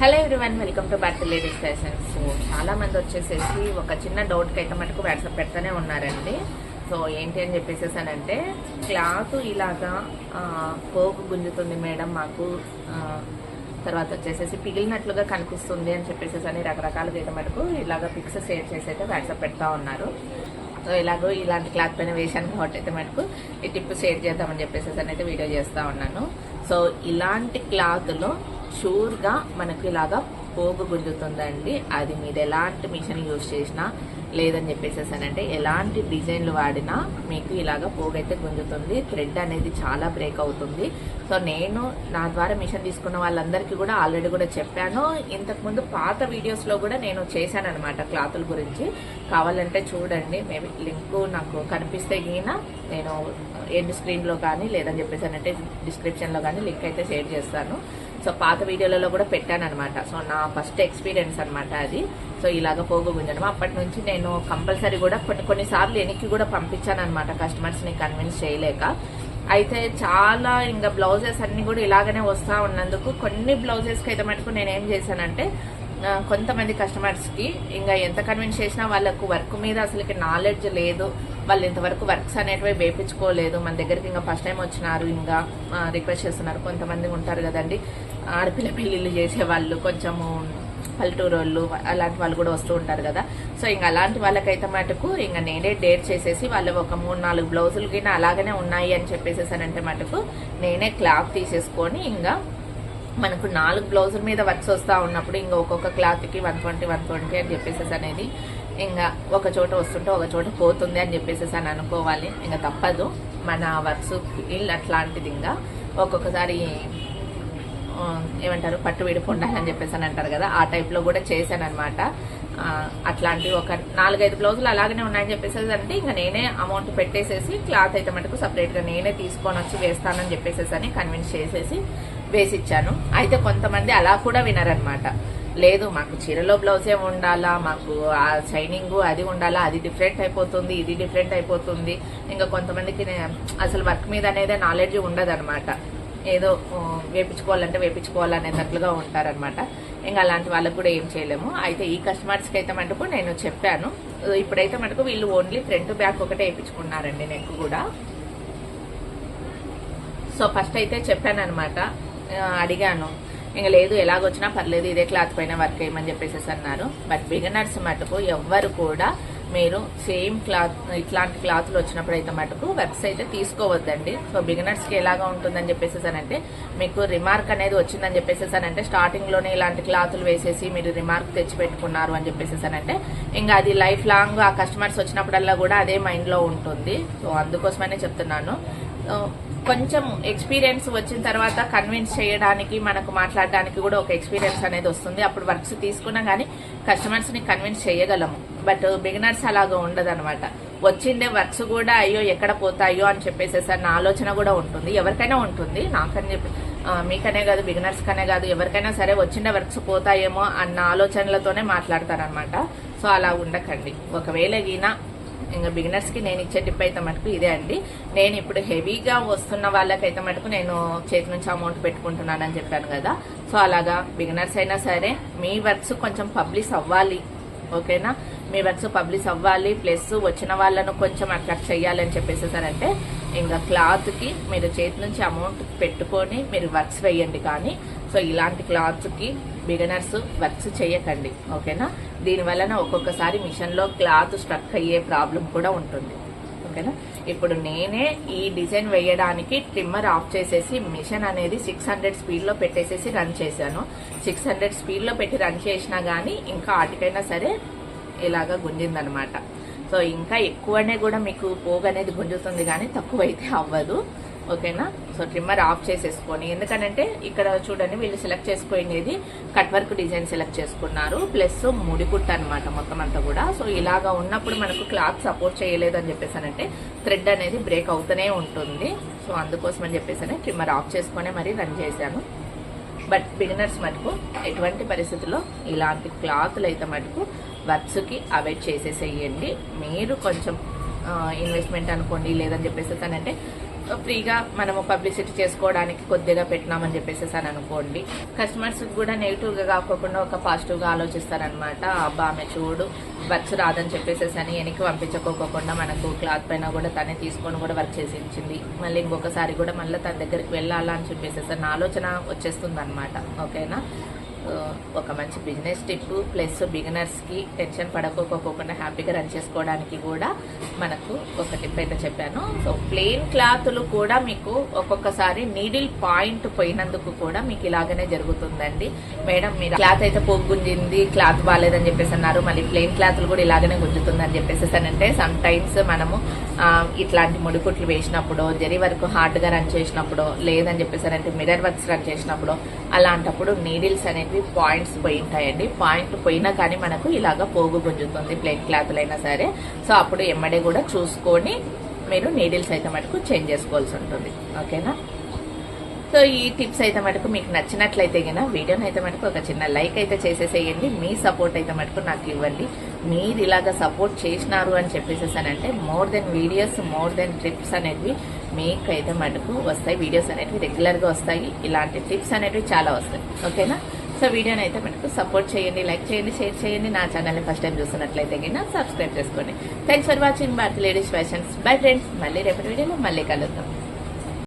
Hello everyone welcome to back ladies fashion so చాలా మంది వచ్చేసేసి ఒక చిన్న డౌట్కి అయితే మటుకు వాట్సాప్ పెడతానే ఉన్నారండి. సో ఏంటి అని చెప్పేసేసానంటే క్లాత్ ఇలాగా ఆ, పోగు గుంజుతుంది మేడం మాకు తర్వాత వచ్చేసేసి పిగిలినట్లుగా కనిపిస్తుంది అని చెప్పేసేసి అని రకరకాలుగా అయితే మటుకు ఇలాగ పిక్స్ షేర్ చేసి అయితే వాట్సాప్ పెడతా ఉన్నారు. సో ఇలాగో ఇలాంటి క్లాత్ పైన వేసాను కాబట్టి అయితే మనకు ఈ టిప్ షేర్ చేద్దామని చెప్పేసి అయితే వీడియో చేస్తూ ఉన్నాను. సో ఇలాంటి క్లాత్లో షూర్గా మనకు ఇలాగా పోగు గుంజుతుందండి. అది మీరు ఎలాంటి మిషన్ యూజ్ చేసినా లేదని చెప్పేసేసానంటే ఎలాంటి డిజైన్లు వాడినా మీకు ఇలాగ పోగైతే గుంజుతుంది థ్రెడ్ అనేది చాలా బ్రేక్ అవుతుంది. సో నేను నా ద్వారా మిషన్ తీసుకున్న వాళ్ళందరికీ కూడా ఆల్రెడీ కూడా చెప్పాను. ఇంతకుముందు పాత వీడియోస్లో కూడా నేను చేశాను అనమాట క్లాతుల గురించి. కావాలంటే చూడండి మేబీ లింక్ నాకు కనిపిస్తే గిన నేను ఎండ్ స్క్రీన్లో కానీ లేదని చెప్పేసానంటే డిస్క్రిప్షన్లో కానీ లింక్ అయితే షేర్ చేస్తాను. సో పాత వీడియోలలో కూడా పెట్టాను అనమాట సో నా ఫస్ట్ ఎక్స్పీరియన్స్ అనమాట అది. సో ఇలాగ పోగు అప్పటి నుంచి నేను కంపల్సరీ కూడా కొన్ని కొన్నిసార్లు వెనక్కి కూడా పంపించాను అనమాట కస్టమర్స్ని కన్విన్స్ చేయలేక. అయితే చాలా ఇంకా బ్లౌజెస్ అన్ని కూడా ఇలాగనే వస్తూ ఉన్నందుకు కొన్ని బ్లౌజెస్కి అయితే మటుకు నేను ఏం చేశానంటే కొంతమంది కస్టమర్స్కి ఇంకా ఎంత కన్విన్స్ చేసినా వాళ్ళకు వర్క్ మీద అసలుకి నాలెడ్జ్ లేదు. వాళ్ళు ఇంతవరకు వర్క్స్ అనేటివి వేపించుకోలేదు మన దగ్గరికి ఇంకా ఫస్ట్ టైం వచ్చినారు. ఇంకా రిక్వెస్ట్ చేస్తున్నారు. కొంతమంది ఉంటారు కదండి. ఆడపిల్ల పెళ్ళిళ్ళు చేసేవాళ్ళు కొంచెము పల్లెటూరు వాళ్ళు అలాంటి వాళ్ళు కూడా వస్తూ ఉంటారు కదా. సో ఇంకా అలాంటి వాళ్ళకైతే మటుకు ఇంకా నేనే డేట్ చేసేసి వాళ్ళు ఒక మూడు నాలుగు బ్లౌజులు కింద అలాగనే ఉన్నాయి అని చెప్పేసేసానంటే మటుకు నేనే క్లాత్ తీసేసుకొని ఇంకా మనకు నాలుగు బ్లౌజుల మీద వర్క్స్ వస్తూ ఉన్నప్పుడు ఇంకా ఒక్కొక్క క్లాత్కి వన్ ట్వంటీ వన్ ట్వంటీ అని చెప్పేసేసి అనేది ఇంకా ఒక చోట వస్తుంటే ఒక చోట పోతుంది అని చెప్పేసి అని అనుకోవాలి. ఇంకా తప్పదు. మన వర్క్స్ ఇల్లు అట్లాంటిది ఇంకా ఒక్కొక్కసారి ఏమంటారు పట్టు విడిపు ఉండాలని చెప్పేసి అని అంటారు కదా. ఆ టైప్లో కూడా చేశాను అనమాట అట్లాంటి ఒక నాలుగైదు బ్లౌజులు అలాగనే ఉన్నాయని చెప్పేసేసి అంటే ఇంకా నేనే అమౌంట్ పెట్టేసేసి క్లాత్ అయితే మటుకు సపరేట్గా నేనే తీసుకొని వచ్చి వేస్తానని చెప్పేసేసి అని కన్విన్స్ చేసేసి వేసిచ్చాను. అయితే కొంతమంది అలా కూడా వినరనమాట లేదు మాకు చీరలో బ్లౌజే ఉండాలా మాకు ఆ షైనింగ్ అది ఉండాలా అది డిఫరెంట్ అయిపోతుంది ఇది డిఫరెంట్ అయిపోతుంది. ఇంకా కొంతమందికి అసలు వర్క్ మీద అనేది నాలెడ్జ్ ఉండదన్నమాట. ఏదో వేపించుకోవాలంటే వేపించుకోవాలనేటట్లుగా ఉంటారనమాట ఇంకా అలాంటి వాళ్ళకు కూడా ఏం చేయలేము. అయితే ఈ కస్టమర్స్కి అయితే మటుకు నేను చెప్పాను. ఇప్పుడైతే మటుకు వీళ్ళు ఓన్లీ ఫ్రంట్ బ్యాక్ ఒకటే వేయించుకున్నారండి నెక్ కూడా. సో ఫస్ట్ అయితే చెప్పాను అనమాట అడిగాను. ఇంకా లేదు ఎలాగొచ్చినా పర్లేదు ఇదే క్లాత్ పైన వర్క్ అయ్యమని చెప్పేసి అన్నారు. బట్ బిగినర్స్ మటుకు ఎవ్వరు కూడా మీరు సేమ్ క్లాత్ ఇట్లాంటి క్లాత్లు వచ్చినప్పుడు అయితే మటుకు వర్క్స్ అయితే తీసుకోవద్దండి. సో బిగినర్స్కి ఎలాగా ఉంటుందని చెప్పేసేసానంటే మీకు రిమార్క్ అనేది వచ్చిందని చెప్పేసేసానంటే స్టార్టింగ్లోనే ఇలాంటి క్లాతులు వేసేసి మీరు రిమార్క్ తెచ్చి పెట్టుకున్నారు అని చెప్పేసేసానంటే అంటే ఇంకా అది లైఫ్ లాంగ్ ఆ కస్టమర్స్ వచ్చినప్పుడల్లా కూడా అదే మైండ్లో ఉంటుంది. సో అందుకోసమనే చెప్తున్నాను. కొంచెం ఎక్స్పీరియన్స్ వచ్చిన తర్వాత కన్విన్స్ చేయడానికి మనకు మాట్లాడడానికి కూడా ఒక ఎక్స్పీరియన్స్ అనేది వస్తుంది. అప్పుడు వర్క్స్ తీసుకున్నా కానీ కస్టమర్స్ని కన్విన్స్ చేయగలము. బట్ బిగినర్స్ అలాగా ఉండదనమాట వచ్చిండే వర్క్స్ కూడా అయ్యో ఎక్కడ పోతాయో అని చెప్పేసి నా ఆలోచన కూడా ఉంటుంది. ఎవరికైనా ఉంటుంది. నాకని చెప్పి మీకనే కాదు బిగినర్స్ కనే కాదు ఎవరికైనా సరే వచ్చిండే వర్క్స్ పోతాయేమో అన్న ఆలోచనలతోనే మాట్లాడతారనమాట సో అలా ఉండకండి. ఒకవేళ గినా ఇంకా బిగినర్స్కి నేను ఇచ్చే టిప్ అయితే మటుకు ఇదే అండి. నేను ఇప్పుడు హెవీగా వస్తున్న వాళ్ళకైతే మటుకు నేను చేతి నుంచి అమౌంట్ పెట్టుకుంటున్నానని చెప్పాను కదా. సో అలాగా బిగినర్స్ అయినా సరే మీ వర్క్స్ కొంచెం పబ్లిష్ అవ్వాలి. ఓకేనా మీ వర్క్స్ పబ్లిష్ అవ్వాలి ప్లస్ వచ్చిన వాళ్ళను కొంచెం అట్రాక్ట్ చేయాలని చెప్పేసేసారంటే ఇంకా క్లాత్కి మీరు చేతి నుంచి అమౌంట్ పెట్టుకొని మీరు వర్క్స్ వేయండి కానీ. సో ఇలాంటి క్లాత్కి బిగినర్స్ వర్క్స్ చేయకండి ఓకేనా? దీని వలన ఒక్కొక్కసారి మిషన్లో క్లాత్ స్ట్రక్ అయ్యే ప్రాబ్లం కూడా ఉంటుంది ఓకేనా? ఇప్పుడు నేనే ఈ డిజైన్ వేయడానికి ట్రిమ్మర్ ఆఫ్ చేసేసి మిషన్ అనేది సిక్స్ హండ్రెడ్ స్పీడ్లో పెట్టేసేసి రన్ చేశాను. సిక్స్ హండ్రెడ్ స్పీడ్లో పెట్టి రన్ చేసినా కానీ ఇంకా వాటికైనా సరే ఇలాగా గుంజిందనమాట. సో ఇంకా ఎక్కువనే కూడా మీకు పోగు అనేది గుంజుతుంది కానీ తక్కువ అయితే అవ్వదు. ఓకేనా? సో ట్రిమ్మర్ ఆఫ్ చేసేసుకొని ఎందుకనంటే ఇక్కడ చూడండి వీళ్ళు సెలెక్ట్ చేసుకునేది కట్ వర్క్ డిజైన్ సెలెక్ట్ చేసుకున్నారు ప్లస్ ముడికుట్ట అనమాట మొత్తం అంతా కూడా. సో ఇలాగా ఉన్నప్పుడు మనకు క్లాత్ సపోర్ట్ చేయలేదు అని చెప్పేసానంటే థ్రెడ్ అనేది బ్రేక్ అవుతూనే ఉంటుంది. సో అందుకోసం అని చెప్పేసి ట్రిమ్మర్ ఆఫ్ చేసుకునే మరి రన్ చేశాను. బట్ బిగినర్స్ మటుకు ఎటువంటి పరిస్థితుల్లో ఇలాంటి క్లాత్లు అయితే మటుకు వర్క్స్కి అవాయిడ్ చేసేసేయండి. మీరు కొంచెం ఇన్వెస్ట్మెంట్ అనుకోండి లేదని చెప్పేసి అంటే ఫ్రీగా మనము పబ్లిసిటీ చేసుకోవడానికి కొద్దిగా పెట్టినామని చెప్పేసి అని అనుకోండి. కస్టమర్స్ కూడా నెగిటివ్గా కాకుండా ఒక పాజిటివ్గా ఆలోచిస్తారనమాట అబ్బా ఆమె చూడు వర్క్స్ రాదని చెప్పేసి అని వెనక్కి పంపించుకోకుండా మనకు క్లాత్ పైన కూడా తనే తీసుకొని కూడా వర్క్ చేసి ఇచ్చింది మళ్ళీ ఇంకొకసారి కూడా మళ్ళీ తన దగ్గరికి వెళ్ళాలా అని చెప్పేసి నా ఆలోచన వచ్చేస్తుంది అనమాట ఓకేనా? ఒక మంచి బిజినెస్ టిప్ ప్లస్ బిగినర్స్కి టెన్షన్ పడకపోకుండా హ్యాపీగా రన్ చేసుకోవడానికి కూడా మనకు ఒక టిప్ అయితే చెప్పాను. సో ప్లెయిన్ క్లాత్లు కూడా మీకు ఒక్కొక్కసారి నీడిల్ పాయింట్ పోయినందుకు కూడా మీకు ఇలాగనే జరుగుతుందండి. మేడం మీరు క్లాత్ అయితే పోగుంజింది క్లాత్ బాగాలేదని చెప్పేసి అన్నారు. మళ్ళీ ప్లెయిన్ క్లాత్లు కూడా ఇలాగనే గుంజుతుందని చెప్పేసి అంటే సమ్ టైమ్స్ మనము ఇట్లాంటి ముడికుట్లు వేసినప్పుడు జరి వరకు హార్డ్గా రన్ చేసినప్పుడు లేదని చెప్పేసి అంటే మిర్రర్ వర్క్స్ రన్ చేసినప్పుడు అలాంటప్పుడు నీడిల్స్ అనేవి పాయింట్స్ పోయి ఉంటాయండి పాయింట్ పోయినా కానీ మనకు ఇలాగ పోగు గుంజుతుంది ప్లేట్ క్లాత్లు అయినా సరే. సో అప్పుడు ఎమ్మడే కూడా చూసుకొని మీరు నీడిల్స్ అయితే మటుకు చేంజ్ చేసుకోవాల్సి ఉంటుంది. ఓకేనా? సో ఈ టిప్స్ అయితే మటుకు మీకు నచ్చినట్లయితే గిన వీడియోని అయితే మటుకు ఒక చిన్న లైక్ అయితే చేసేసేయండి. మీ సపోర్ట్ అయితే మటుకు నాకు ఇవ్వండి. మీరు ఇలాగ సపోర్ట్ చేసినారు అని చెప్పేసేసానంటే more than videos more than trips అనేవి మీకు అయితే మటుకు వస్తాయి. వీడియోస్ అనేవి రెగ్యులర్గా వస్తాయి. ఇలాంటి టిప్స్ అనేవి చాలా వస్తాయి. ఓకేనా? సో వీడియోని అయితే మనకు సపోర్ట్ చేయండి లైక్ చేయండి షేర్ చేయండి. నా ఛానల్ని ఫస్ట్ టైం చూస్తున్నట్లయితే కింద సబ్స్క్రైబ్ చేసుకోండి. Thanks for watching Bharat ladies fashions bye friends మళ్ళీ రేపటి వీడియోలో మళ్ళీ కలుద్దాం.